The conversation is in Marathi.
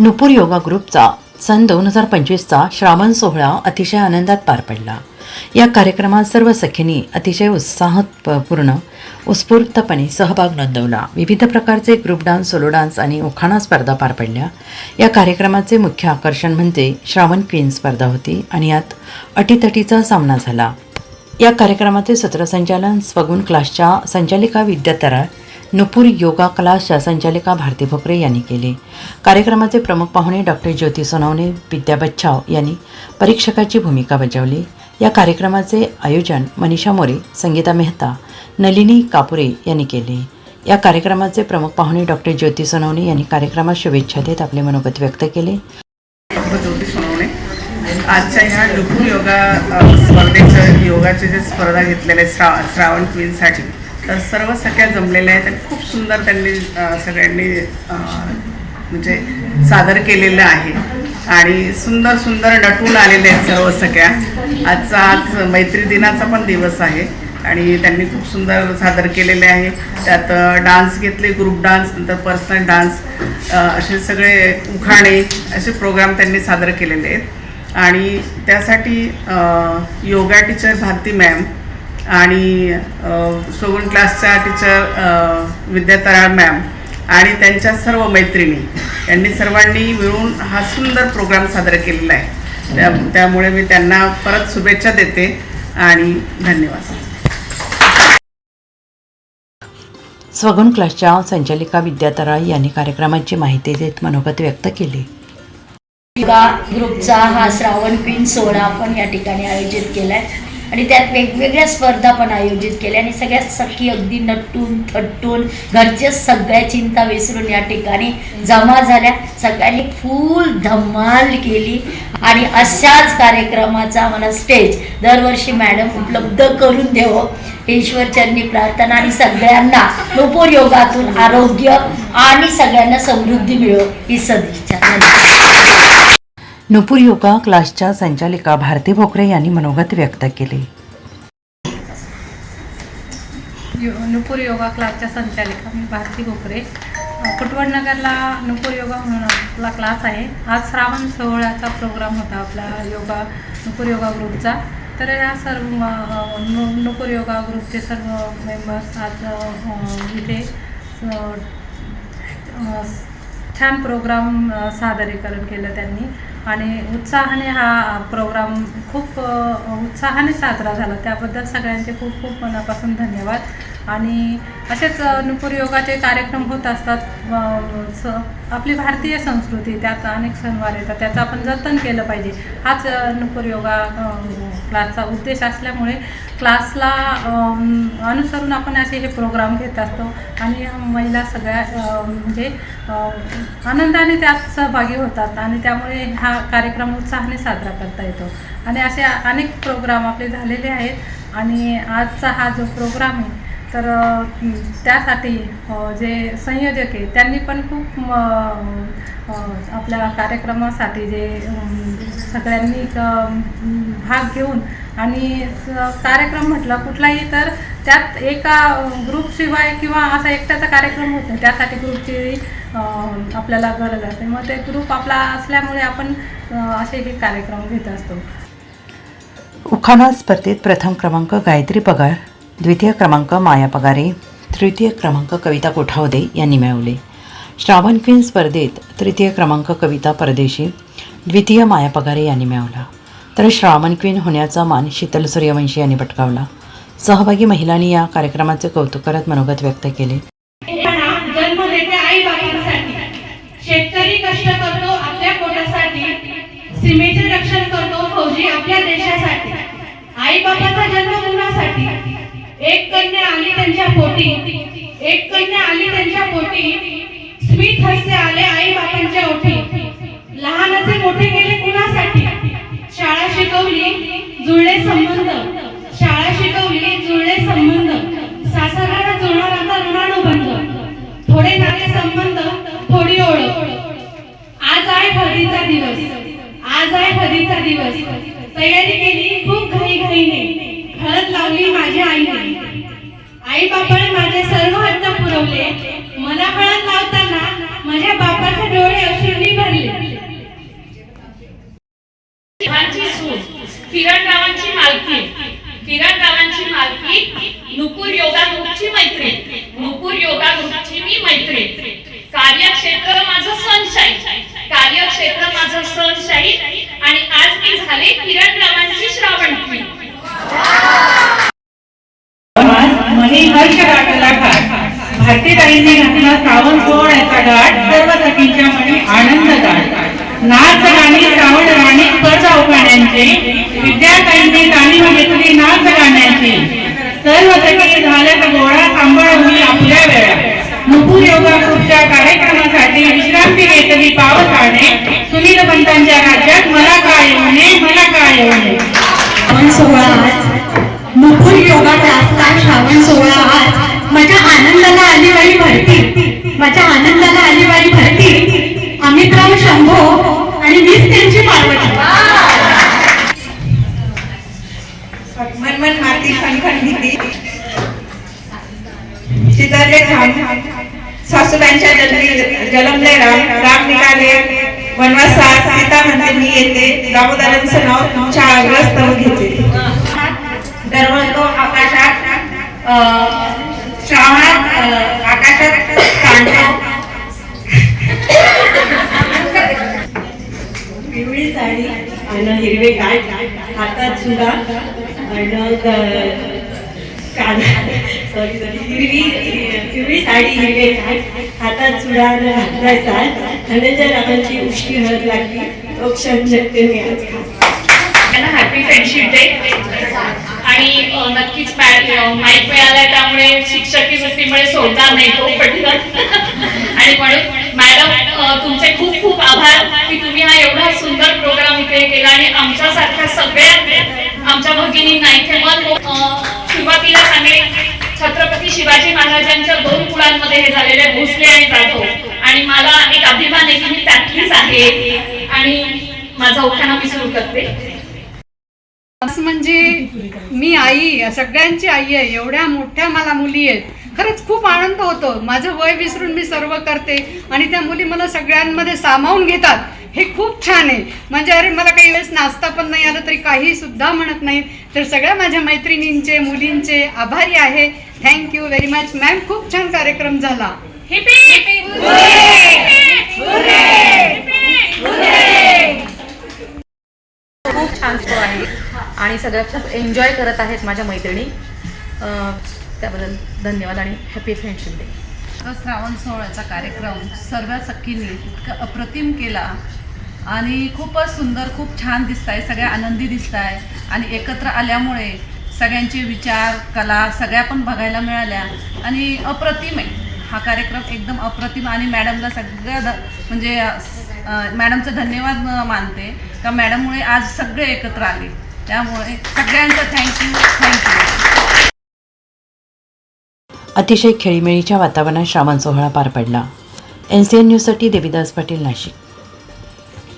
नुपूर योगा ग्रुपचा सन दोन हजार पंचवीसचा श्रावण सोहळा अतिशय आनंदात पार पडला. या कार्यक्रमात सर्व सखींनी अतिशय उत्साहपूर्ण उत्स्फूर्तपणे सहभाग नोंदवला. विविध प्रकारचे ग्रुप डान्स सोलो डान्स आणि उखाणा स्पर्धा पार पडल्या. या कार्यक्रमाचे मुख्य आकर्षण म्हणजे श्रावण क्वीन स्पर्धा होती आणि यात अटीतटीचा सामना झाला. या कार्यक्रमाचे सूत्रसंचालन स्वगुण क्लासच्या संचालिका विद्यातरा नुपूर योगा क्लासच्या संचालिका भारती भोकरे यांनी केले. कार्यक्रमाचे प्रमुख पाहुणे डॉक्टर ज्योती सोनवणे विद्या बच्छाव यांनी परीक्षकाची भूमिका बजावली. या कार्यक्रमाचे आयोजन मनीषा मोरे संगीता मेहता नलिनी कापुरे यांनी केले. या कार्यक्रमाचे प्रमुख पाहुणे डॉक्टर ज्योती सोनवणे यांनी कार्यक्रमात शुभेच्छा देत आपले मनोगत व्यक्त केले. आजच्या ह्या लुकूर योगा स्पर्धेचं योगाचे जे स्पर्धा घेतलेले श्रा श्रावण क्वीनसाठी तर सर्व सगळ्या जमलेल्या आहेत आणि खूप सुंदर त्यांनी सगळ्यांनी म्हणजे सादर केलेलं आहे. आणि सुंदर सुंदर नटून आलेले आहेत सर्व सगळ्या. आजचा आज मैत्री दिनाचा पण दिवस आहे आणि त्यांनी खूप सुंदर सादर केलेले आहे. त्यात डान्स घेतले ग्रुप डान्स नंतर पर्सनल डान्स असे सगळे उखाणे असे प्रोग्राम त्यांनी सादर केलेले आहेत. आणि त्यासाठी योगा टीचर भारती मॅम आणि सोगुण क्लासच्या टीचर विद्या तराळ मॅम आणि त्यांच्या सर्व मैत्रिणी यांनी सर्वांनी मिळून हा सुंदर प्रोग्राम सादर केलेला आहे. त्या त्यामुळे मी त्यांना परत शुभेच्छा देते आणि धन्यवाद. स्वगुण क्लासच्या संचालिका विद्या तराळ यांनी कार्यक्रमाची माहिती देत मनोगत व्यक्त केले. ग्रुपचा हा श्रावण क्वीन सोहळा आपण या ठिकाणी आयोजित केला आहे आणि त्यात वेगवेगळ्या स्पर्धा पण आयोजित केल्या आणि सगळ्या सखी अगदी नटून थट्टून घरच्या सगळ्या चिंता विसरून या ठिकाणी जमा झाल्या. सगळ्यांनी फुल धमाल केली आणि अशाच कार्यक्रमाचा आम्हाला स्टेज दरवर्षी मॅडम उपलब्ध करून देवो. ईश्वरचरणी प्रार्थना आणि सगळ्यांना नुपूर योगातून आरोग्य आणि सगळ्यांना समृद्धी मिळो. ही सदिच्छा. धन्यवाद. नुपूर योगा क्लासच्या संचालिका भारती भोकरे यांनी मनोगत व्यक्त केले. यो नुपूर योगा क्लासच्या संचालिका मी भारती भोकरे. कुटवडनगरला नुपूर योगा म्हणून आपला क्लास आहे. आज श्रावण सोहळ्याचा प्रोग्राम होता आपला योगा नुपूर योगा ग्रुपचा. तर या सर्व नु नुपूर योगा ग्रुपचे सर्व मेंबर्स आज इथे छान प्रोग्राम सादरीकरण केलं त्यांनी. आणि उत्साहाने हा प्रोग्राम खूप उत्साहाने साजरा झाला. त्याबद्दल सगळ्यांचे खूप खूप मनापासून धन्यवाद. आणि असेच नुपूर योगाचे कार्यक्रम होत असतात. स आपली भारतीय संस्कृती त्यात अनेक सणवार येतात. त्याचं आपण जतन केलं पाहिजे. हाच नुपूर योगा क्लासचा उद्देश असल्यामुळे क्लासला अनुसरून आपण असे हे प्रोग्राम घेत असतो. आणि महिला सगळ्या म्हणजे आनंदाने त्यात सहभागी होतात आणि त्यामुळे हा कार्यक्रम उत्साहाने साजरा करता येतो. आणि असे अनेक प्रोग्राम आपले झालेले आहेत. आणि आजचा हा जो प्रोग्राम आहे तर त्यासाठी जे संयोजक आहे त्यांनी पण खूप आपल्या कार्यक्रमासाठी जे सगळ्यांनी भाग घेऊन आणि कार्यक्रम म्हटलं कुठलाही तर त्यात एका ग्रुपशिवाय किंवा असा एकट्याचा कार्यक्रम होत नाही. त्यासाठी ग्रुपची आपल्याला गरज असते. मग ते ग्रुप आपला असल्यामुळे आपण असे हे कार्यक्रम घेत असतो. उखाणा स्पर्धेत प्रथम क्रमांक गायत्री पगार. द्वितीय क्रमांक माया पगारे तृतीय क्रमांक कविता कोठावदे यांनी मिळवले. श्रावण क्वीन स्पर्धेत तृतीय क्रमांक कविता परदेशी द्वितीय माया पगारे यांनी मिळवला. तर श्रावण क्वीन होण्याचा मान शीतल सूर्यवंशी यांनी पटकावला. सहभागी महिलांनी या कार्यक्रमाचे कौतुक करत मनोगत व्यक्त केले. शेतकरी कष्ट करतो आपल्या पोटासाठी. सीमेचे रक्षण करतो फौजी आपल्या देशासाठी. आई बाबाचा जन्म मुलासाठी. एक कन्या आली त्यांच्या पोटी. एक कन्या आली त्यांच्या पोटी. स्मित हास्य आले आई बापांच्या ओठी लहानाचे मोठे केले कुणासाठी? शाळा शिकवली जुळले संबंध. शाळा शिकवली जुळले संबंध. सासऱ्याला जुळणार आता ऋणानुबंध. थोडे नाते संबंध थोडी ओळख. आज आहे हरीचा दिवस. आज आहे हरीचा दिवस. तयारी केली खूप घाई घाईने हळद लावली माझ्या आईने आई बापाने माझे सर्व हट्ट पुरवले. मला हळद लावताना माझ्या बापाचे डोळे अश्रूंनी भरले. किरण गावांची मालकी. किरण गावांची मालकी नुपूर योगा ग्रुपची मैत्रीण. नुपूर योगा ग्रुपची मी मैत्रीण. कार्यक्षेत्र माझं सनशाईन कार्यक्षेत्र माझं सनशाईन आणि आज मी झाले किरण गावांची भारतीताईंनी घातला श्रावण सोहळ्याचा गाठ सर्व सखींच्या मनी आनंद घाट नाच गाणी श्रावण राणी कर गाण्यांचे विद्यार्थ्यांनी तालीम घेतली नाच गाण्याची. सर्व सखी झाल्यात गोळा सांभाळून आपल्या वेळा. नुपूर योगा ग्रुपच्या कार्यक्रमासाठी विश्रांती घेतली पावसाने. सुनील पंतांच्या राज्यात मला काय येऊ नये मला काय येऊ नये. श्रावण सोहळा खणखण भीती सासूबाईंच्या जन्मी जलमले राम राम निघाले. वनवासात सीता म्हणते मी येते. दामोदरांचं नाव तुमच्या आग्रस्तव घेते. दरवळतो आकाशात श्रावणात आकाशात सांडतो पिवळी साडी आणि हिरवे गाठ हातात सुद्धा आणि सॉरी सॉरी हिरवी पिवळी साडी हिरवे. हातात सुद्धा घातलायचा धनंजय रामांची उष्टी हळद लागली तो क्षण जगते मी आज हॅपी फ्रेंडशिप डे आणि नक्कीच माईक मिळालाय त्यामुळे शिक्षकी वृत्तीमुळे सोडणार नाही तो पटकन. आणि म्हणून मॅडम तुमचे खूप खूप आभार की तुम्ही हा एवढा सुंदर प्रोग्राम इथे केला आणि आमच्यासारख्या सगळ्या आमच्या भगिनी नाही मन सुरुवातीला सांगेल छत्रपती शिवाजी महाराजांच्या दोन कुळांमध्ये हे झालेले भोसले आणि जाधव. आणि मला एक अभिमान आहे की मी त्यातलीच आहे. आणि माझा उठाणा मी सुरू करते. असं म्हणजे मी आई सगळ्यांची आई आहे. एवढ्या मोठ्या मला मुली आहेत. खरंच खूप आनंद होतो. माझं वय विसरून मी सर्व करते आणि त्या मुली मला सगळ्यांमध्ये सामावून घेतात. हे खूप छान आहे. म्हणजे अरे मला काही वेळेस नाचता पण नाही आलं तरी काही सुद्धा म्हणत नाहीत तर सगळ्या माझ्या मैत्रिणींचे मुलींचे आभारी आहे. थँक्यू व्हेरी मच मॅम खूप छान कार्यक्रम झाला. खूप छान शो आहे. आणि सगळ्या खूप एन्जॉय करत आहेत माझ्या मैत्रिणी. त्याबद्दल धन्यवाद आणि हॅपी फ्रेंडशिप डे श्रावण सोहळ्याचा कार्यक्रम सर्व सखींनी इतका अप्रतिम केला आणि खूपच सुंदर खूप छान दिसत आहे सगळ्या आनंदी दिसत आहे आणि एकत्र आल्यामुळे सगळ्यांचे विचार कला सगळ्या पण बघायला मिळाल्या. आणि अप्रतिम आहे. हा कार्यक्रम एकदम अप्रतिम आणि मॅडमला सगळ्या ध म्हणजे मॅडमचं धन्यवाद मानते. का मॅडममुळे आज सगळे एकत्र आले. त्यामुळे सगळ्यांचं थँक्यू थँक्यू अतिशय खेळीमेळीच्या वातावरणात श्रावण सोहळा पार पडला. एन सी एन न्यूजसाठी देवीदास पाटील नाशिक.